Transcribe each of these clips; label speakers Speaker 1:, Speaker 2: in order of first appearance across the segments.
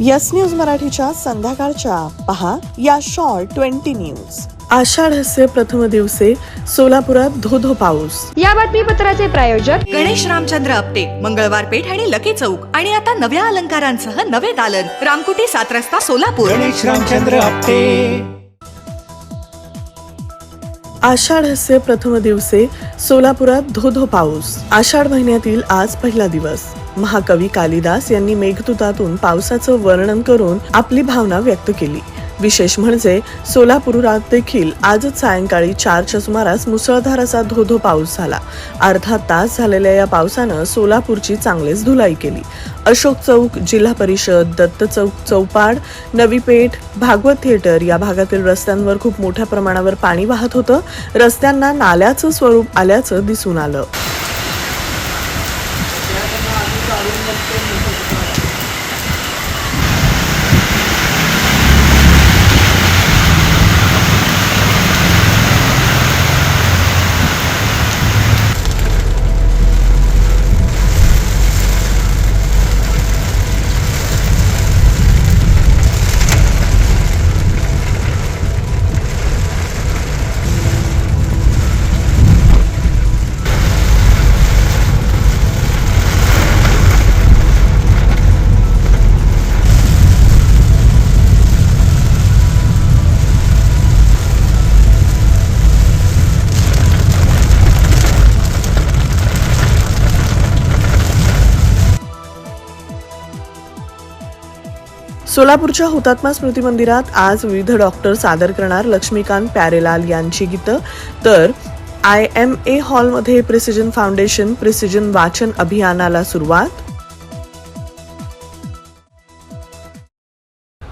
Speaker 1: Yes news मराठीच्या संध्याकाळच्या. पहा या शॉर्ट ट्वेंटी न्यूज. आषाढस्य प्रथम दिवसे सोलापुरात धोधो पाऊस.
Speaker 2: या बातमीपत्राचे प्रायोजक
Speaker 3: गणेश रामचंद्र आपटे मंगळवार पेठ आणि लकी चौक. आणि आता नव्या अलंकारांसह नवे दालन. रामकुटी सात रस्ता सोलापूर.
Speaker 4: गणेश रामचंद्र आपटे.
Speaker 1: आषाढस्य प्रथम दिवसे सोलापुरात धोधो पाऊस. आषाढ महिन्यातील आज पहिला दिवस. महाकवी कालिदास यांनी मेघदूतातून पावसाचं वर्णन करून आपली भावना व्यक्त केली. विशेष म्हणजे सोलापुरात देखील आजच सायंकाळी चारच्या सुमारास मुसळधार असा धोधो पाऊस झाला. अर्धा तास झालेल्या या पावसानं सोलापूरची चांगलीच धुलाई केली. अशोक चौक जिल्हा परिषद दत्त चौक चौपाड नवी पेठ भागवत थिएटर या भागातील रस्त्यांवर खूप मोठ्या प्रमाणावर पाणी वाहत होतं. रस्त्यांना नाल्याचं स्वरूप आल्याचं दिसून आलं. सोलापूरच्या हुतात्मा स्मृती मंदिरात आज विविध डॉक्टर सादर करणार लक्ष्मीकांत प्यारेलाल यांची गीतं. तर आय एम ए हॉलमध्ये प्रिसिजन फाउंडेशन प्रिसिजन वाचन अभियानाला सुरुवात.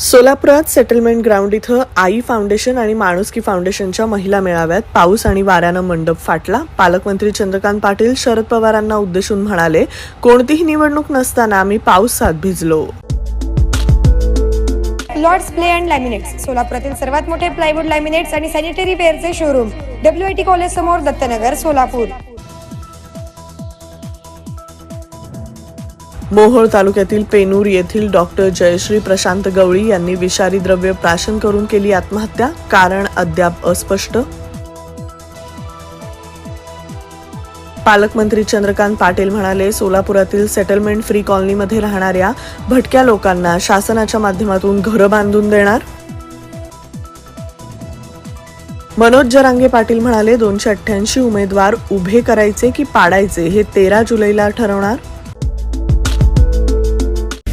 Speaker 1: सोलापुरात सेटलमेंट ग्राउंड इथं आई फाउंडेशन आणि माणुसकी फाउंडेशनच्या महिला मेळाव्यात पाऊस आणि वाऱ्यानं मंडप फाटला. पालकमंत्री चंद्रकांत पाटील शरद पवारांना उद्देशून म्हणाले कोणतीही निवडणूक नसताना आम्ही पावसात भिजलो.
Speaker 2: लॉर्ड्स प्ले अँड लॅमिनेट्स सोलापुरातील सर्वात मोठे प्लायवूड लॅमिनेट्स आणि sanitary वेअरचे showroom W I T college समोर दत्तनगर सोलापूर.
Speaker 1: मोहोळ तालुक्यातील पेनूर येथील डॉक्टर जयश्री प्रशांत गवळी यांनी विषारी द्रव्य प्राशन करून केली आत्महत्या कारण अद्याप अस्पष्ट. पालकमंत्री चंद्रकांत पाटील म्हणाले सोलापुरातील सेटलमेंट फ्री कॉलनीमध्ये राहणाऱ्या भटक्या लोकांना शासनाच्या माध्यमातून घरं बांधून देणार? मनोज जरांगे पाटील म्हणाले दोनशे अठ्ठ्याऐंशी उमेदवार उभे करायचे की पाडायचे हे तेरा जुलैला ठरवणार?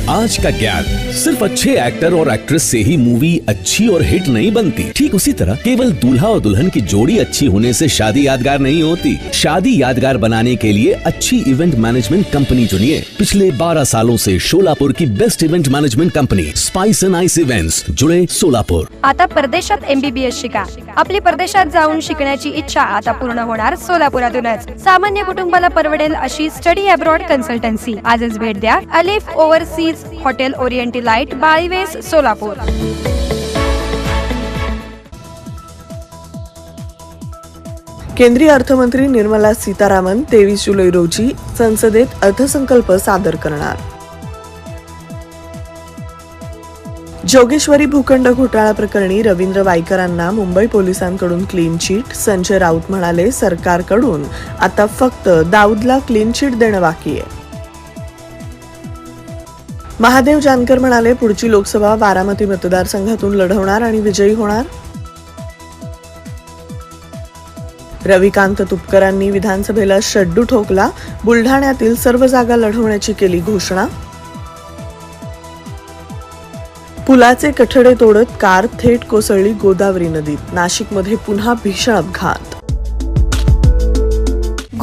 Speaker 5: आज का ज्ञान? सिर्फ अच्छे एक्टर और एक्ट्रेस से ही मूवी अच्छी और हिट नहीं बनती। ठीक उसी तरह केवल दूल्हा और दुल्हन की जोड़ी अच्छी होने से शादी यादगार नहीं होती। शादी यादगार बनाने के लिए अच्छी इवेंट मैनेजमेंट कंपनी चुनिए। पिछले 12 सालों से शोलापुर की best event management company Spice and Ice Events जुड़े सोलापुर
Speaker 2: आता परदेशात एमबीबीएस शिका। आपली परदेशात जाऊन शिकण्याची इच्छा आता पूर्ण होणार सोलापुरातूनच. सामान्य कुटुंबाला परवडेल अशी स्टडी अब्रॉड कन्सल्टन्सी आजच भेट द्या. अलिफ ओव्हरसीज हॉटेल ओरिएंटिलाइट बाळीवेस सोलापूर
Speaker 1: केंद्रीय अर्थमंत्री निर्मला सीतारामन तेवीस जुलै रोजी संसदेत अर्थसंकल्प सादर करणार. जोगेश्वरी भूखंड घोटाळा प्रकरणी रवींद्र वायकरांना मुंबई पोलिसांकडून क्लीन चिट संजय राऊत म्हणाले सरकारकडून. आता फक्त दाऊदला क्लीन चिट देणं बाकी आहे. महादेव जानकर म्हणाले पुढची लोकसभा बारामती मतदारसंघातून लढवणार आणि विजयी होणार? रविकांत तुपकरांनी विधानसभेला शड्डू ठोकला बुलढाण्यातील सर्व जागा लढवण्याची केली घोषणा? पुलाचे कठडे तोडत कार थेट कोसळली गोदावरी नदीत नाशिकमध्ये पुन्हा भीषण अपघात.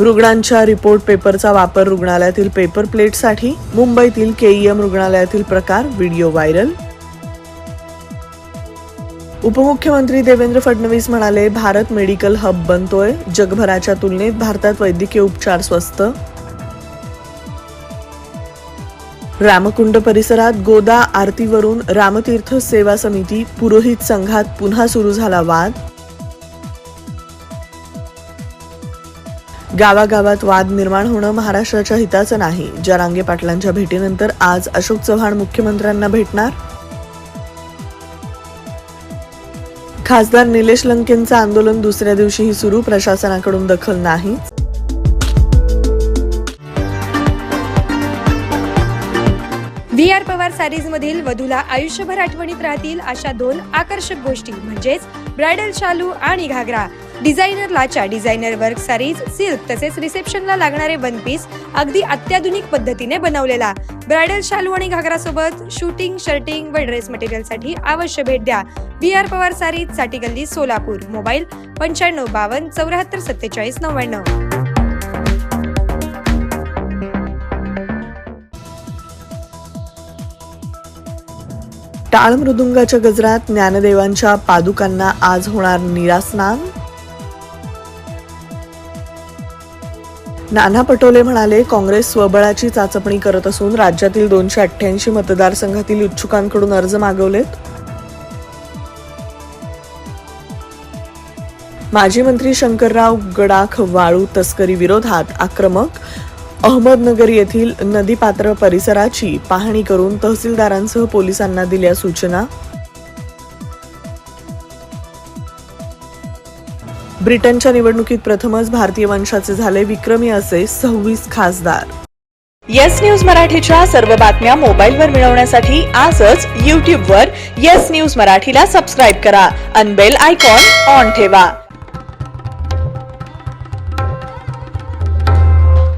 Speaker 1: रुग्णांच्या रिपोर्ट पेपरचा वापर रुग्णालयातील पेपर प्लेटसाठी मुंबईतील केईएम रुग्णालयातील प्रकार व्हिडिओ व्हायरल. उपमुख्यमंत्री देवेंद्र फडणवीस म्हणाले भारत मेडिकल हब बनतोय. जगभराच्या तुलनेत भारतात वैद्यकीय उपचार स्वस्त. रामकुंड परिसरात गोदा आरतीवरून रामतीर्थ सेवा समिती पुरोहित संघात पुन्हा सुरू झाला वाद. गावागावात वाद निर्माण होणं महाराष्ट्राच्या हिताचं नाही. जरांगे पाटलांच्या भेटीनंतर आज अशोक चव्हाण मुख्यमंत्र्यांना भेटणार? खासदार निलेश लंकेंचं आंदोलन दुसऱ्या दिवशीही सुरू प्रशासनाकडून दखल नाही?
Speaker 2: व्ही आर पवार सॅरीज मधील वधूला आयुष्यभर आठवणीत राहतील अशा दोन आकर्षक गोष्टी म्हणजेच ब्रायडल शालू आणि घागरा. डिझायनर लाचा डिझायनर वर्क सारीज सिल्क तसेच रिसेप्शनला लागणारे वन पीस अगदी अत्याधुनिक पद्धतीने बनवलेला. ब्रायडल शालू आणि घागरा सोबत शूटिंग शर्टिंग व ड्रेस मटेरियलसाठी अवश्य भेट द्या. व्ही आर पवार सारीजसाठी गल्ली सोलापूर. मोबाईल पंच्याण्णव बावन्न चौऱ्याहत्तर सत्तेचाळीस नव्याण्णव.
Speaker 1: टाळ मृदुंगाच्या गजरात ज्ञानदेवांच्या पादुकांना आज होणार निरास्नान. नाना पटोले म्हणाले काँग्रेस स्वबळाची चाचपणी करत असून राज्यातील दोनशे अठ्ठ्याऐंशी मतदारसंघातील इच्छुकांकडून अर्ज मागवलेत. माजी मंत्री शंकरराव गडाख वाळू तस्करी विरोधात आक्रमक. अहमदनगर येथील नदीपात्र परिसराची पाहणी करून तहसीलदारांसह पोलिसांना दिल्या सूचना. ब्रिटनच्या निवडणुकीत प्रथमच भारतीय वंशाचे झाले विक्रमी असे सव्वीस खासदार.
Speaker 4: येस न्यूज मराठीच्या सर्व बातम्या मोबाईलवर मिळवण्यासाठी आजच यूट्यूबवर येस न्यूज मराठीला सबस्क्राईब करा. अनबेल आयकॉन ऑन ठेवा.